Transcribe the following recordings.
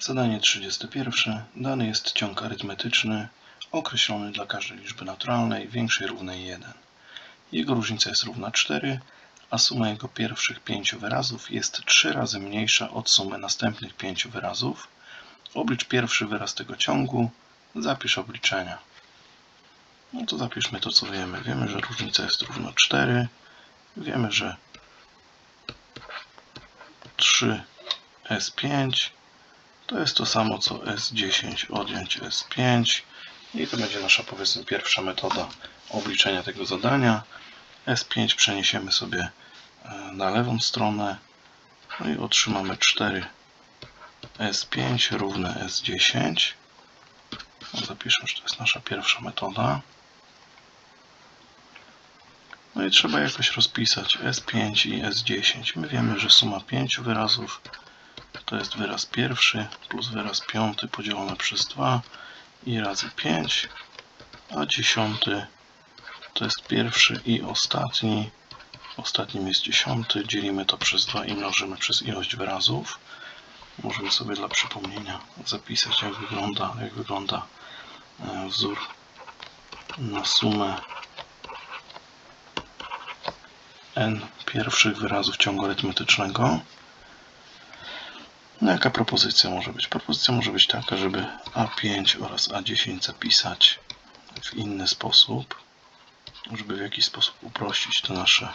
Zadanie 31. Dany jest ciąg arytmetyczny określony dla każdej liczby naturalnej większej równej 1. Jego różnica jest równa 4, a suma jego pierwszych pięciu wyrazów jest 3 razy mniejsza od sumy następnych pięciu wyrazów. Oblicz pierwszy wyraz tego ciągu, zapisz obliczenia. No to zapiszmy to, co wiemy. Wiemy, że różnica jest równa 4. Wiemy, że 3S5 to jest to samo co S10 odjąć S5 i to będzie nasza powiedzmy pierwsza metoda obliczenia tego zadania. S5 przeniesiemy sobie e, na lewą stronę no i otrzymamy 4 S5 równe S10. No, Zapiszmy, że to jest nasza pierwsza metoda. No i trzeba jakoś rozpisać S5 i S10. My wiemy, że suma pięciu wyrazów to jest wyraz pierwszy plus wyraz piąty podzielone przez 2 i razy 5, a dziesiąty to jest pierwszy i ostatni. Ostatnim jest dziesiąty. Dzielimy to przez 2 i mnożymy przez ilość wyrazów. Możemy sobie dla przypomnienia zapisać, jak wygląda, jak wygląda e, wzór na sumę n pierwszych wyrazów ciągu arytmetycznego. No jaka propozycja może być? Propozycja może być taka, żeby A5 oraz A10 zapisać w inny sposób, żeby w jakiś sposób uprościć te nasze,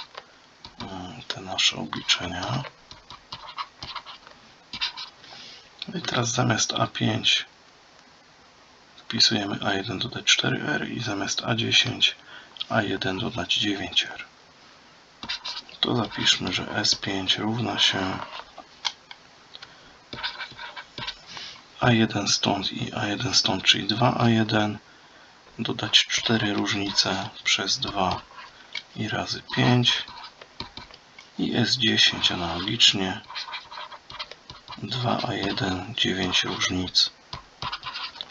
mm, te nasze obliczenia. No i teraz zamiast A5 wpisujemy A1 dodać 4R i zamiast A10 A1 dodać 9R. To zapiszmy, że S5 równa się A1 stąd i A1 stąd, czyli 2A1, dodać 4 różnice przez 2 i razy 5 i S10 analogicznie. 2A1, 9 różnic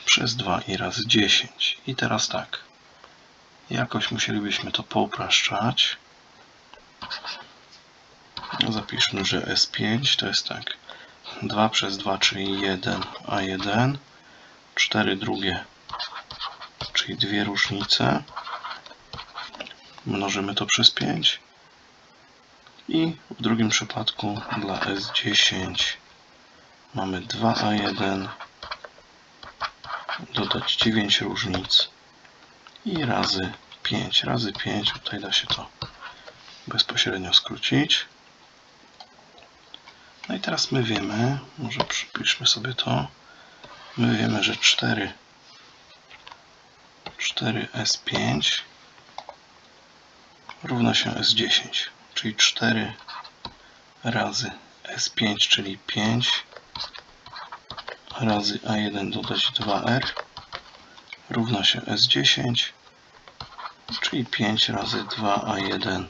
przez 2 i razy 10. I teraz tak, jakoś musielibyśmy to poupraszczać. Zapiszmy, że S5 to jest tak 2 przez 2, czyli 1, a 1, 4 drugie, czyli dwie różnice. Mnożymy to przez 5. I w drugim przypadku dla S10 mamy 2A1 dodać 9 różnic i razy 5. Razy 5, tutaj da się to bezpośrednio skrócić. Teraz my wiemy, może przypiszmy sobie to, my wiemy, że 4 4S5 równa się S10, czyli 4 razy S5, czyli 5 razy A1 dodać 2R równa się S10, czyli 5 razy 2A1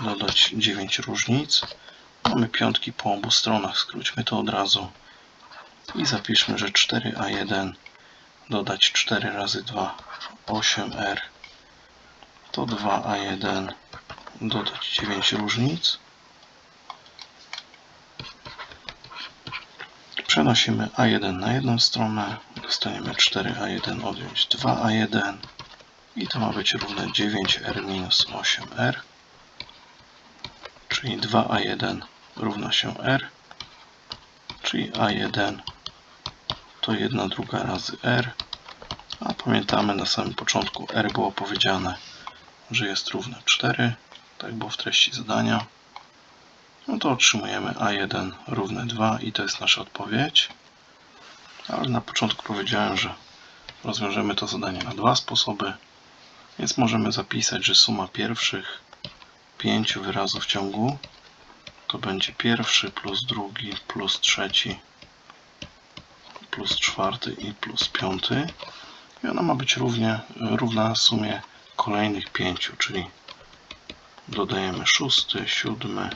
dodać 9 różnic. Mamy piątki po obu stronach, skróćmy to od razu. I zapiszmy, że 4a1 dodać 4 razy 2, 8r to 2a1 dodać 9 różnic. Przenosimy a1 na jedną stronę, dostaniemy 4a1 odjąć 2a1 i to ma być równe 9r minus 8r, czyli 2a1 równa się r, czyli a1 to 1 druga razy r, a pamiętamy na samym początku r było powiedziane, że jest równe 4, tak było w treści zadania. No to otrzymujemy a1 równe 2 i to jest nasza odpowiedź. Ale na początku powiedziałem, że rozwiążemy to zadanie na dwa sposoby, więc możemy zapisać, że suma pierwszych pięciu wyrazów ciągu to będzie pierwszy plus drugi plus trzeci plus czwarty i plus piąty i ona ma być równie, równa sumie kolejnych pięciu, czyli dodajemy szósty, siódmy,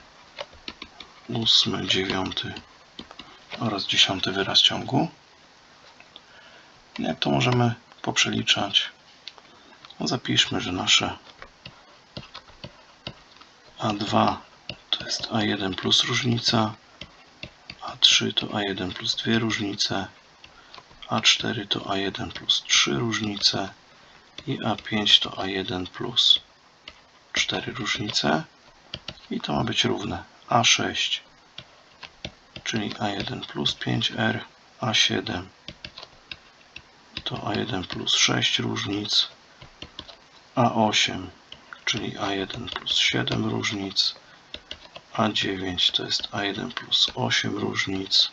ósmy, dziewiąty oraz dziesiąty wyraz ciągu. Jak to możemy poprzeliczać? No zapiszmy, że nasze A2 to jest A1 plus różnica, A3 to A1 plus dwie różnice, A4 to A1 plus trzy różnice i A5 to A1 plus cztery różnice. I to ma być równe. A6 czyli A1 plus 5R, A7 to A1 plus 6 różnic, A8 czyli A1 plus 7 różnic, A9 to jest A1 plus 8 różnic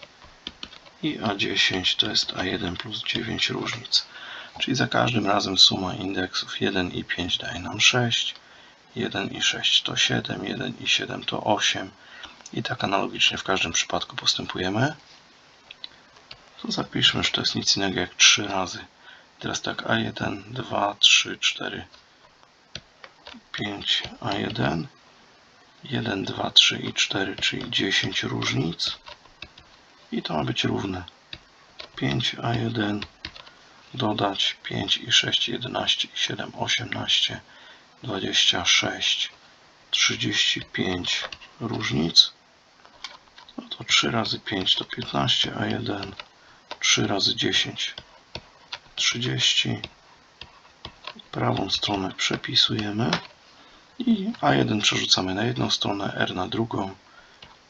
i A10 to jest A1 plus 9 różnic. Czyli za każdym razem suma indeksów 1 i 5 daje nam 6, 1 i 6 to 7, 1 i 7 to 8 i tak analogicznie w każdym przypadku postępujemy. To zapiszmy, że to jest nic innego jak 3 razy. Teraz tak A1, 2, 3, 4, 5, A1, 1, 2, 3 i 4, czyli 10 różnic. I to ma być równe 5A1 dodać 5 i 6, 11 i 7, 18, 26, 35 różnic. No to 3 razy 5 to 15, a 1 3 razy 10 30. Prawą stronę przepisujemy i A1 przerzucamy na jedną stronę, R na drugą.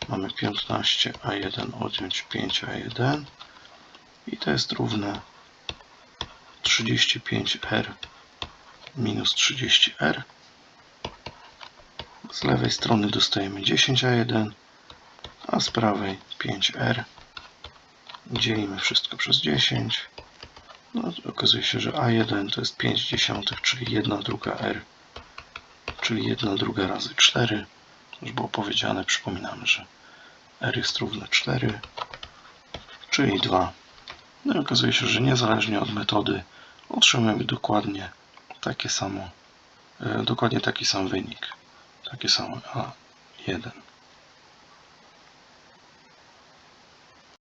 Mamy 15, A1 odjąć 5, A1 i to jest równe 35R minus 30R. Z lewej strony dostajemy 10A1, a z prawej 5R. Dzielimy wszystko przez 10. No, okazuje się, że A1 to jest 5 dziesiątych, czyli 1 druga R, czyli 1 druga razy 4. Już było powiedziane, przypominamy, że R jest równe 4, czyli 2. No i okazuje się, że niezależnie od metody otrzymujemy dokładnie takie samo, e, dokładnie taki sam wynik. Takie samo A1.